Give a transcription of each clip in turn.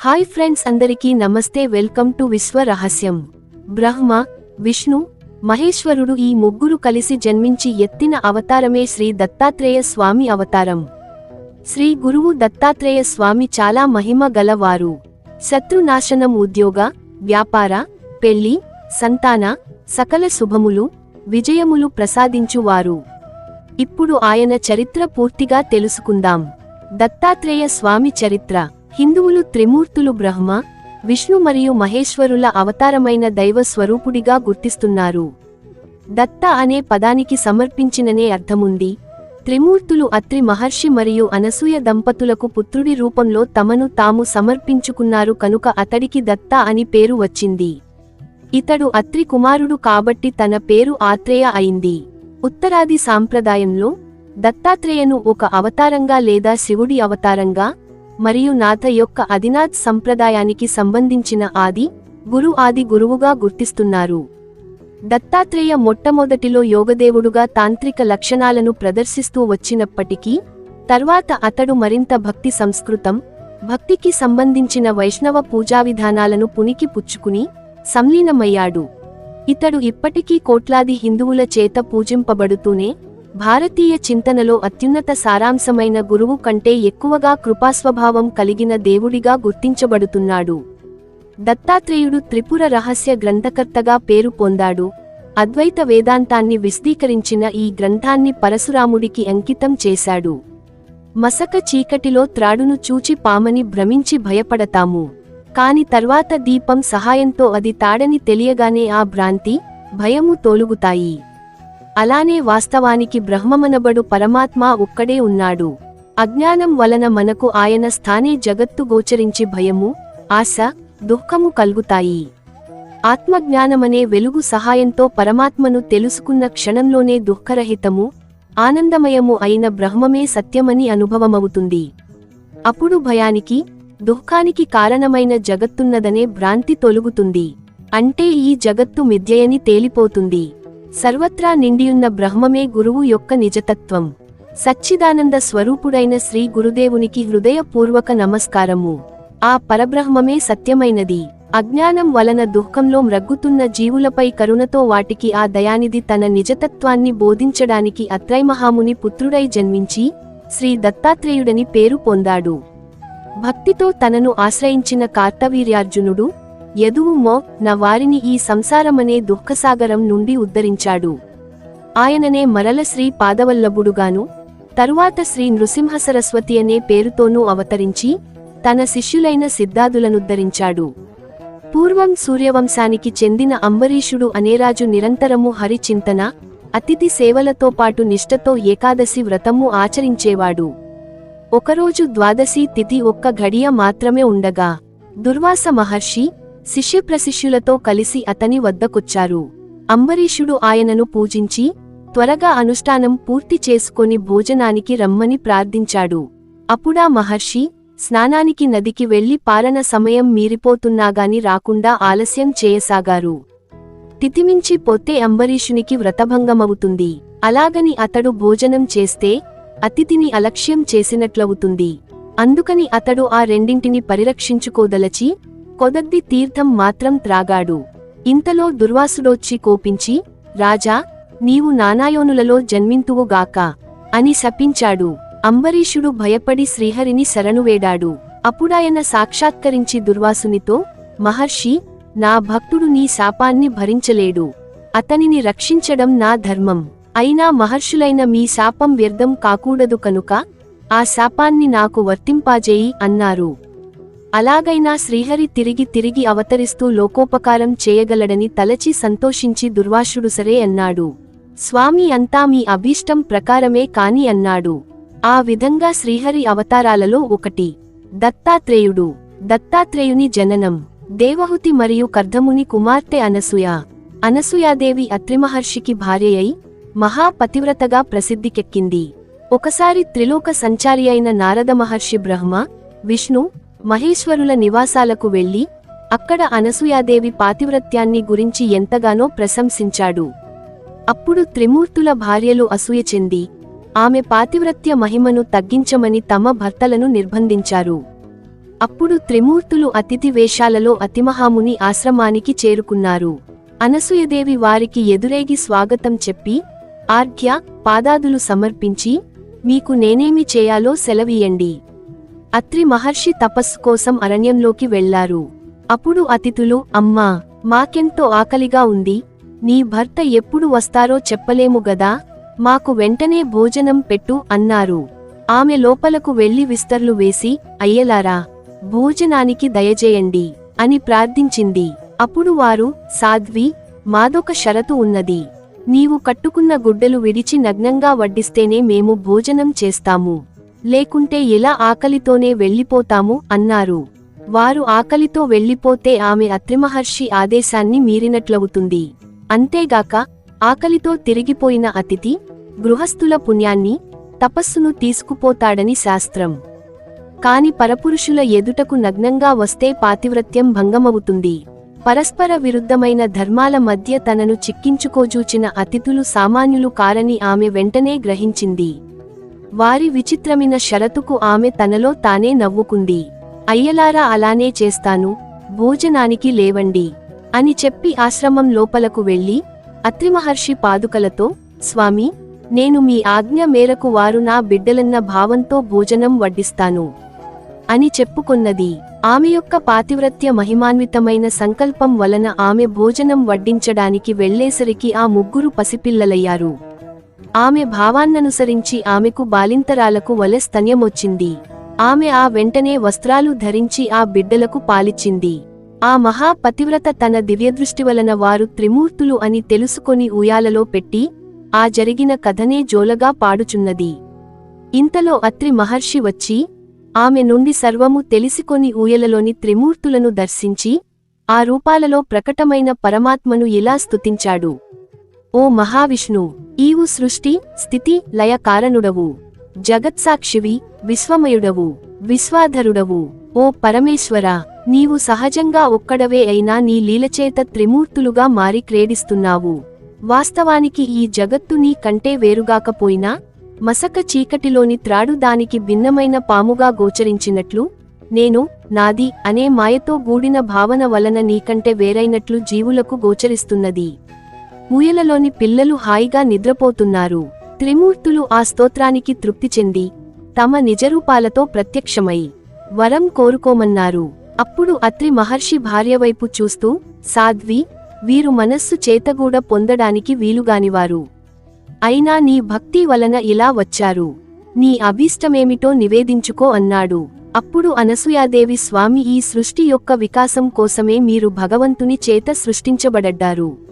Hi friends అందరికీ నమస్తే welcome to విశ్వ రహస్యం. బ్రహ్మ విష్ణు మహేశ్వరుడు ఈ ముగ్గురు కలిసి జన్మించి ఎత్తిన అవతారమే శ్రీ దత్తాత్రేయ స్వామి అవతారం. శ్రీ గురువు దత్తాత్రేయ స్వామి చాలా మహిమ గలవారు. శత్రునాశనం ఉద్యోగ వ్యాపార పెళ్ళి సంతాన సకల శుభములు విజయములు ప్రసాదించువారు. ఇప్పుడు ఆయన చరిత్ర పూర్తిగా తెలుసుకుందాం. దత్తాత్రేయ స్వామి చరిత్ర. హిందువులు త్రిమూర్తులు బ్రహ్మ విష్ణు మరియు మహేశ్వరుల అవతారమైన దైవ స్వరూపుడిగా గుర్తిస్తున్నారు. దత్త అనే పదానికి సమర్పించిననే అర్థముంది. త్రిమూర్తులు అత్రి మహర్షి మరియు అనసూయ దంపతులకు పుత్రుడి రూపంలో తమను తాము సమర్పించుకున్నారు కనుక అతడికి దత్త అని పేరు వచ్చింది. ఇతడు అత్రి కుమారుడు కాబట్టి తన పేరు ఆత్రేయ అయింది. ఉత్తరాది సాంప్రదాయంలో దత్తాత్రేయను ఒక అవతారంగా లేదా శివుడి అవతారంగా మరియు నాథ యొక్క అదినాథ్ సంప్రదాయానికి సంబంధించిన ఆది గురు ఆది గురువుగా గుర్తిస్తున్నారు. దత్తాత్రేయ మొట్టమొదటిలో యోగదేవుడుగా తాంత్రిక లక్షణాలను ప్రదర్శిస్తూ వచ్చినప్పటికీ తర్వాత అతడు మరింత భక్తి సంస్కృతం భక్తికి సంబంధించిన వైష్ణవ పూజా విధానాలను పునికి పుచ్చుకుని సంలీనమయ్యాడు. ఇతడు ఇప్పటికీ కోట్లాది హిందువుల చేత పూజింపబడుతూనే భారతీయ చింతనలో అత్యున్నత సారాంశమైన గురువు కంటే ఎక్కువగా కృపాస్వభావం కలిగిన దేవుడిగా గుర్తించబడుతున్నాడు. దత్తాత్రేయుడు త్రిపుర రహస్య గ్రంథకర్తగా పేరు పొందాడు. అద్వైత వేదాంతాన్ని విశదీకరించిన ఈ గ్రంథాన్ని పరశురాముడికి అంకితం చేశాడు. మసక చీకటిలో త్రాడును చూచి పామని భ్రమించి భయపడతాము. కాని తర్వాత దీపం సహాయంతో అది తాడని తెలియగానే ఆ భ్రాంతి భయము తోలుగుతాయి. అలానే వాస్తవానికి బ్రహ్మమనబడు పరమాత్మ ఒక్కడే ఉన్నాడు. అజ్ఞానం వలన మనకు ఆయన స్థానే జగత్తు గోచరించి భయము ఆశ దుఃఖము కలుగుతాయి. ఆత్మజ్ఞానమనే వెలుగు సహాయంతో పరమాత్మను తెలుసుకున్న క్షణంలోనే దుఃఖరహితము ఆనందమయము అయిన బ్రహ్మమే సత్యమని అనుభవమవుతుంది. అప్పుడు భయానికి దుఃఖానికి కారణమైన జగత్తున్నదనే భ్రాంతి తొలుగుతుంది. అంటే ఈ జగత్తు మిథ్యయని తేలిపోతుంది. సర్వత్రా నిండియున్న బ్రహ్మమే గురువు యొక్క నిజతత్వం. సచ్చిదానంద స్వరూపుడైన శ్రీ గురుదేవునికి హృదయపూర్వక నమస్కారము. ఆ పరబ్రహ్మమే సత్యమైనది. అజ్ఞానం వలన దుఃఖంలో మ్రగ్గుతున్న జీవులపై కరుణతో వాటికి ఆ దయానిధి తన నిజతత్వాన్ని బోధించడానికి అత్రైమహాముని పుత్రుడై జన్మించి శ్రీ దత్తాత్రేయుడని పేరు పొందాడు. భక్తితో తనను ఆశ్రయించిన కార్తవీర్యార్జునుడు యదువు నా వారిని ఈ సంసారమనే దుఃఖసాగరం నుండి ఉద్ధరించాడు. ఆయననే మరల శ్రీ పాదవల్లభుడుగాను తరువాత శ్రీ నృసింహ సరస్వతి అనే పేరుతోనూ అవతరించి తన శిష్యులైన సిద్ధాదులనుద్ధరించాడు. పూర్వం సూర్యవంశానికి చెందిన అంబరీషుడు అనేరాజు నిరంతరము హరిచింతన అతిథి సేవలతో పాటు నిష్టతో ఏకాదశి వ్రతము ఆచరించేవాడు. ఒకరోజు ద్వాదశి తిథి ఒక్క ఘడియ మాత్రమే ఉండగా దుర్వాస మహర్షి శిష్యప్రశిష్యులతో కలిసి అతని వద్దకొచ్చారు. అంబరీషుడు ఆయనను పూజించి త్వరగా అనుష్ఠానం పూర్తి చేసుకొని భోజనానికి రమ్మని ప్రార్థించాడు. అప్పుడా మహర్షి స్నానానికి నదికి వెళ్ళి పాలన సమయం మీరిపోతున్నాగాని రాకుండా ఆలస్యం చేయసాగారు. తితిమించి పొత్తే అంబరీషునికి వ్రతభంగమవుతుంది. అలాగని అతడు భోజనం చేస్తే అతిథిని అలక్ష్యం చేసినట్లవుతుంది. అందుకని అతడు ఆ రెండింటిని పరిరక్షించుకోదలచి కొదద్ది తీర్థం మాత్రం త్రాగాడు. ఇంతలో దుర్వాసుడొచ్చి కోపించి రాజా నీవు నానాయోనులలో జన్మింతువుగాక అని శపించాడు. అంబరీషుడు భయపడి శ్రీహరిని శరణువేడాడు. అప్పుడాయన సాక్షాత్కరించి దుర్వాసునితో మహర్షి నా భక్తుడు నీ శాపాన్ని భరించలేడు. అతనిని రక్షించడం నా ధర్మం. అయినా మహర్షులైన మీ శాపం వ్యర్థం కాకూడదు కనుక ఆ శాపాన్ని నాకు వర్తింపాజేయి అన్నారు. అలాగైనా శ్రీహరి తిరిగి తిరిగి అవతరిస్తూ లోకోపకారం చేయగలడని తలచి సంతోషించి దుర్వాసుడు సరే అన్నాడు. స్వామి అంతా మీ అభీష్టం ప్రకారమే కాని అన్నాడు. ఆ విధంగా శ్రీహరి అవతారాలలో ఒకటి. దత్తాత్రేయుడు. దత్తాత్రేయుని జననం. దేవహుతి మరియు కర్ధముని కుమార్తె అనసూయ. అనసూయాదేవి అత్రిమహర్షికి భార్యయై మహాపతివ్రతగా ప్రసిద్ధికెక్కింది. ఒకసారి త్రిలోక సంచారి అయిన నారద మహర్షి బ్రహ్మ విష్ణు మహేశ్వరుల నివాసాలకు వెళ్ళి అక్కడ అనసూయాదేవి పాతివ్రత్యాన్ని గురించి ఎంతగానో ప్రశంసించాడు. అప్పుడు త్రిమూర్తుల భార్యలు అసూయ చెంది ఆమె పాతివ్రత్య మహిమను తగ్గించమని తమ భర్తలను నిర్బంధించారు. అప్పుడు త్రిమూర్తులు అతిథి వేషాలలో అతిమహాముని ఆశ్రమానికి చేరుకున్నారు. అనసూయదేవి వారికి ఎదురేగి స్వాగతం చెప్పి ఆర్ఘ్య పాదాదులు సమర్పించి మీకు నేనేమి చేయాలో సెలవీయండి. అత్రి మహర్షి తపస్సు కోసం అరణ్యంలోకి వెళ్ళారు అప్పుడు అతిథులు అమ్మా మాకెంతో ఆకలిగా ఉంది. నీ భర్త ఎప్పుడు వస్తారో చెప్పలేము గదా? మాకు వెంటనే భోజనం పెట్టు అన్నారు. ఆమె లోపలకు వెళ్ళి విస్తర్లు వేసి అయ్యలారా భోజనానికి దయచేయండి అని ప్రార్థించింది. అప్పుడు వారు సాధ్వి మాదొక షరతు ఉన్నది. నీవు కట్టుకున్న గుడ్డలు విడిచి నగ్నంగా వడ్డిస్తేనే మేము భోజనం చేస్తాము. లేకుంటే ఎలా ఆకలితోనే వెళ్ళిపోతాము? అన్నారు. వారు ఆకలితో వెళ్ళిపోతే ఆమె అత్రిమహర్షి ఆదేశాన్ని మీరినట్లవుతుంది. అంతేగాక ఆకలితో తిరిగిపోయిన అతిథి గృహస్థుల పుణ్యాన్ని తపస్సును తీసుకుపోతాడని శాస్త్రం. కాని పరపురుషుల ఎదుటకు నగ్నంగా వస్తే పాతివ్రత్యం భంగమవుతుంది. పరస్పర విరుద్ధమైన ధర్మాల మధ్య తనను చిక్కించుకోజూచిన అతిథులు సామాన్యులు కారని ఆమె వెంటనే గ్రహించింది. వారి విచిత్రమైన షరతుకు ఆమె తనలో తానే నవ్వుకుంది. అయ్యలారా అలానే చేస్తాను. భోజనానికి లేవండి. అని చెప్పి ఆశ్రమం లోపలకు వెళ్ళి అత్రిమహర్షి పాదుకలతో స్వామి నేను మీ ఆజ్ఞ మేరకు వారు నా బిడ్డలన్న భావంతో భోజనం వడ్డిస్తాను అని చెప్పుకున్నది. ఆమె యొక్క పాతివ్రత్య మహిమాన్వితమైన సంకల్పం వలన ఆమె భోజనం వడ్డించడానికి వెళ్ళేసరికి ఆ ముగ్గురు పసిపిల్లలయ్యారు. ఆమె భావాన్ననుసరించి ఆమెకు బాలింతరాలకు వలె స్తన్యమొచ్చింది. ఆమె ఆ వెంటనే వస్త్రాలు ధరించి ఆ బిడ్డలకు పాలిచ్చింది. ఆ మహాపతివ్రత తన దివ్యదృష్టి వలన వారు త్రిమూర్తులు అని తెలుసుకొని ఉయాలలో పెట్టి ఆ జరిగిన కథనే జోలగా పాడుచున్నది. ఇంతలో అత్రి మహర్షి వచ్చి ఆమె నుండి సర్వము తెలిసికొని ఊయలలోని త్రిమూర్తులను దర్శించి ఆ రూపాలలో ప్రకటమైన పరమాత్మను ఇలా స్తుతించాడు. ఓ మహావిష్ణు ఈవు సృష్టి స్థితి లయ కారణుడవు. జగత్సాక్షివి విశ్వమయుడవు విశ్వాధరుడవు. ఓ పరమేశ్వర నీవు సహజంగా ఒక్కడవే అయినా నీ లీలచేత త్రిమూర్తులుగా మారి క్రీడిస్తున్నావు. వాస్తవానికి ఈ జగత్తు నీ కంటే వేరుగాకపోయినా మసక చీకటిలోని త్రాడు దానికి భిన్నమైన పాముగా గోచరించినట్లు నేను నాది అనే మాయతో గూడిన భావన వలన నీకంటే వేరైనట్లు జీవులకు గోచరిస్తున్నది. ముయలలోని పిల్లలు హాయిగా నిద్రపోతున్నారు. త్రిమూర్తులు ఆ స్తోత్రానికి తృప్తి చెంది తమ నిజరూపాలతో ప్రత్యక్షమై వరం కోరుకోమన్నారు. అప్పుడు అత్రి మహర్షి భార్యవైపు చూస్తూ సాధ్వి వీరు మనస్సు చేతగూడ పొందడానికి వీలుగానివారు. అయినా నీ భక్తి వలన ఇలా వచ్చారు. నీ అభీష్టమేమిటో నివేదించుకో అన్నాడు. అప్పుడు అనసూయాదేవి స్వామి ఈ సృష్టి యొక్క వికాసం కోసమే మీరు భగవంతుని చేత సృష్టించబడడ్డారు.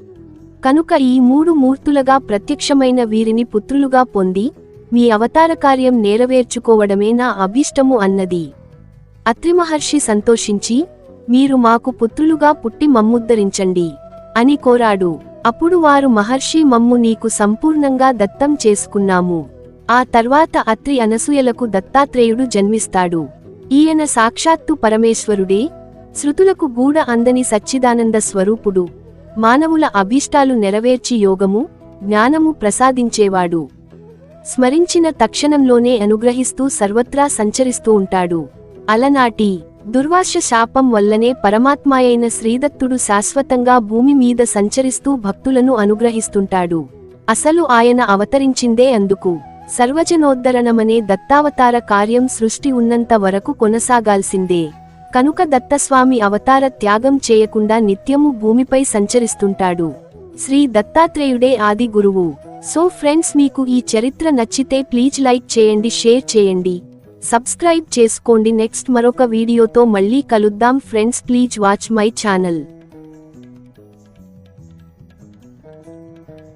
కనుక ఈ మూడు మూర్తులుగా ప్రత్యక్షమైన వీరిని పుత్రులుగా పొంది మీ అవతార కార్యం నెరవేర్చుకోవడమే నా అభీష్టము అన్నది. అత్రిమహర్షి సంతోషించి మీరు మాకు పుత్రులుగా పుట్టి మమ్ముద్ధరించండి అని కోరాడు. అప్పుడు వారు మహర్షి మమ్ము నీకు సంపూర్ణంగా దత్తం చేసుకున్నాము. ఆ తర్వాత అత్రి అనసూయలకు దత్తాత్రేయుడు జన్మిస్తాడు. ఈయన సాక్షాత్తు పరమేశ్వరుడే శృతులకు గూఢ అందని సచ్చిదానంద స్వరూపుడు. మానవుల అభీష్టాలు నెరవేర్చి యోగము జ్ఞానము ప్రసాదించేవాడు. స్మరించిన తక్షణంలోనే అనుగ్రహిస్తూ సర్వత్రా సంచరిస్తూ ఉంటాడు. అలనాటి దుర్వాశ శాపం వల్లనే పరమాత్మాయైన శ్రీదత్తుడు శాశ్వతంగా భూమి మీద సంచరిస్తూ భక్తులను అనుగ్రహిస్తుంటాడు. అసలు ఆయన అవతరించిందే అందుకు. సర్వజనోద్ధరణమనే దత్తావతార కార్యం సృష్టి ఉన్నంత వరకు కొనసాగాల్సిందే. కనుక దత్తస్వామి అవతార త్యాగం చేయకుండా నిత్యము భూమిపై సంచరిస్తుంటాడు. శ్రీ దత్తాత్రేయుడే ఆది గురువు. సో ఫ్రెండ్స్ మీకు ఈ చరిత్ర నచ్చితే ప్లీజ్ లైక్ చేయండి షేర్ చేయండి. సబ్స్క్రైబ్ చేసుకోండి. నెక్స్ట్ మరొక వీడియోతో మళ్ళీ కలుద్దాం. Friends please watch my channel.